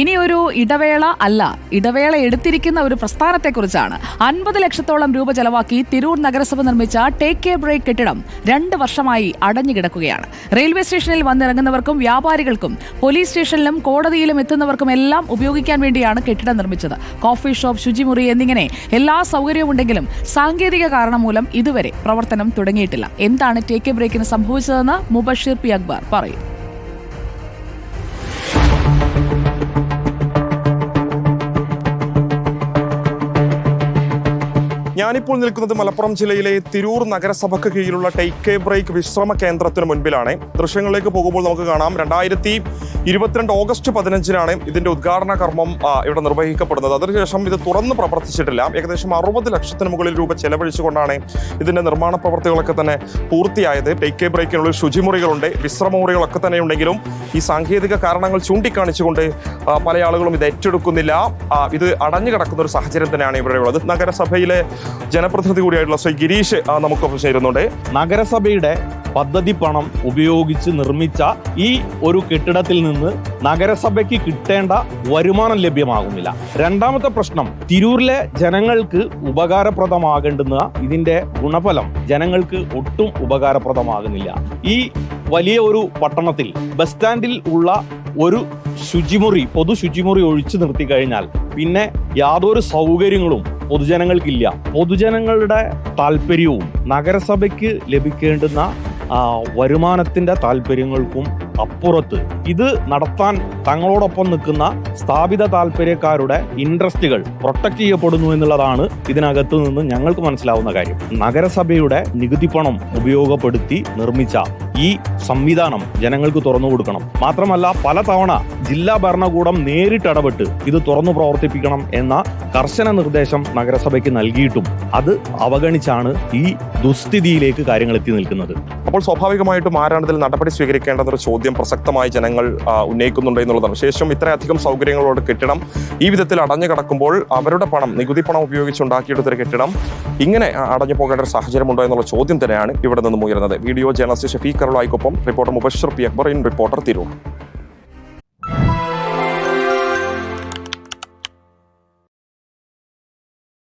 ഇനി ഒരു ഇടവേള അല്ല ഇടവേള എടുത്തിരിക്കുന്ന ഒരു പ്രസ്ഥാനത്തെക്കുറിച്ചാണ്. അൻപത് ലക്ഷത്തോളം രൂപ ചെലവാക്കി തിരൂർ നഗരസഭ നിർമ്മിച്ച ടേക്ക് എ ബ്രേക്ക് കെട്ടിടം രണ്ട് വർഷമായി അടഞ്ഞുകിടക്കുകയാണ്. റെയിൽവേ സ്റ്റേഷനിൽ വന്നിറങ്ങുന്നവർക്കും വ്യാപാരികൾക്കും പോലീസ് സ്റ്റേഷനിലും കോടതിയിലും എത്തുന്നവർക്കും എല്ലാം ഉപയോഗിക്കാൻ വേണ്ടിയാണ് കെട്ടിടം നിർമ്മിച്ചത്. കോഫി ഷോപ്പ് ശുചിമുറി എന്നിങ്ങനെ എല്ലാ സൗകര്യവും ഉണ്ടെങ്കിലും സാങ്കേതിക കാരണം മൂലം ഇതുവരെ പ്രവർത്തനം തുടങ്ങിയിട്ടില്ല. എന്താണ് ടേക്ക് എ ബ്രേക്കിന് സംഭവിച്ചതെന്ന് മുബഷീർ പി. അക്ബർ പറയും. ഞാനിപ്പോൾ നിൽക്കുന്നത് മലപ്പുറം ജില്ലയിലെ തിരൂർ നഗരസഭയ്ക്ക് കീഴിലുള്ള ടേക്ക് എ ബ്രേക്ക് വിശ്രമ കേന്ദ്രത്തിന് മുൻപിലാണ്. ദൃശ്യങ്ങളിലേക്ക് പോകുമ്പോൾ നമുക്ക് കാണാം. രണ്ടായിരത്തി ഇരുപത്തിരണ്ട് ഓഗസ്റ്റ് പതിനഞ്ചിനാണ് ഇതിന്റെ ഉദ്ഘാടന കർമ്മം ഇവിടെ നിർവഹിക്കപ്പെടുന്നത്. അതിനുശേഷം ഇത് തുറന്ന് പ്രവർത്തിച്ചിട്ടില്ല. ഏകദേശം അറുപത് ലക്ഷത്തിന് മുകളിൽ രൂപ ചെലവഴിച്ചുകൊണ്ടാണ് ഇതിന്റെ നിർമ്മാണ പ്രവർത്തികളൊക്കെ തന്നെ പൂർത്തിയായത്. ടേക്ക് എ ബ്രേക്കിനുള്ള ശുചിമുറികളുണ്ട് വിശ്രമമുറികളൊക്കെ തന്നെ ഉണ്ടെങ്കിലും ഈ സാങ്കേതിക കാരണങ്ങൾ ചൂണ്ടിക്കാണിച്ചുകൊണ്ട് പല ആളുകളും ഇത് ഏറ്റെടുക്കുന്നില്ല. ഇത് അടഞ്ഞു കിടക്കുന്ന ഒരു സാഹചര്യം തന്നെയാണ് ഇവിടെയുള്ളത്. നഗരസഭയിലെ ജനപ്രതിനിധി കൂടിയായിട്ടുള്ള ശ്രീ ഗിരീഷ് നമുക്കൊപ്പം ചേരുന്നുണ്ട്. നഗരസഭയുടെ പദ്ധതി പണം ഉപയോഗിച്ച് നിർമ്മിച്ച ഈ ഒരു കെട്ടിടത്തിൽ നിന്ന് നഗരസഭയ്ക്ക് കിട്ടേണ്ട വരുമാനം ലഭ്യമാകുന്നില്ല. രണ്ടാമത്തെ പ്രശ്നം തിരൂരിലെ ജനങ്ങൾക്ക് ഉപകാരപ്രദമാകേണ്ടുന്ന ഇതിന്റെ ഗുണഫലം ജനങ്ങൾക്ക് ഒട്ടും ഉപകാരപ്രദമാകുന്നില്ല. ഈ വലിയ ഒരു പട്ടണത്തിൽ ബസ് സ്റ്റാൻഡിൽ ഉള്ള ഒരു ശുചിമുറി പൊതു ശുചിമുറി ഒഴിച്ചു നിർത്തി കഴിഞ്ഞാൽ പിന്നെ യാതൊരു സൗകര്യങ്ങളും പൊതുജനങ്ങൾക്കില്ല. പൊതുജനങ്ങളുടെ താല്പര്യവും നഗരസഭയ്ക്ക് ലഭിക്കേണ്ടുന്ന വരുമാനത്തിന്റെ താല്പര്യങ്ങൾക്കും അപ്പുറത്ത്. ഇത് നടത്താൻ തങ്ങളോടൊപ്പം നിൽക്കുന്ന സ്ഥാപിത താല്പര്യക്കാരുടെ ഇൻട്രസ്റ്റുകൾ പ്രൊട്ടക്ട് ചെയ്യപ്പെടുന്നു എന്നുള്ളതാണ് ഇതിനകത്തു നിന്ന് ഞങ്ങൾക്ക് മനസ്സിലാവുന്ന കാര്യം. നഗരസഭയുടെ നികുതി പണം ഉപയോഗപ്പെടുത്തി നിർമ്മിച്ച ഈ സംവിധാനം ജനങ്ങൾക്ക് തുറന്നു കൊടുക്കണം. മാത്രമല്ല പല തവണ ജില്ലാ ഭരണകൂടം നേരിട്ടിടപെട്ട് ഇത് തുറന്നു പ്രവർത്തിപ്പിക്കണം എന്ന കർശന നിർദ്ദേശം നഗരസഭയ്ക്ക് നൽകിയിട്ടും അത് അവഗണിച്ചാണ് ഈ ദുസ്ഥിതിയിലേക്ക് കാര്യങ്ങൾ എത്തി നിൽക്കുന്നത്. അപ്പോൾ സ്വാഭാവികമായിട്ടും ആരാണ് ഇതിൽ നടപടി സ്വീകരിക്കേണ്ടെന്നൊരു ചോദ്യം പ്രസക്തമായി ജനങ്ങൾ ഉന്നയിക്കുന്നുണ്ട് എന്നുള്ളതാണ്. ശേഷം ഇത്രയധികം സൗകര്യങ്ങളോട് കെട്ടിടം ഈ വിധത്തിൽ അടഞ്ഞു കിടക്കുമ്പോൾ അവരുടെ പണം നികുതി പണം ഉപയോഗിച്ച് ഉണ്ടാക്കിയെടുത്തൊരു കെട്ടിടം ഇങ്ങനെ അടഞ്ഞു പോകേണ്ട ഒരു സാഹചര്യമുണ്ടോ എന്നുള്ള ചോദ്യം തന്നെയാണ് ഇവിടെ നിന്നും ഉയരുന്നത്. Video journalist Shafeeq കറുളായിക്കൊപ്പം reporter Mubashar P Akbar in reporter Tirur.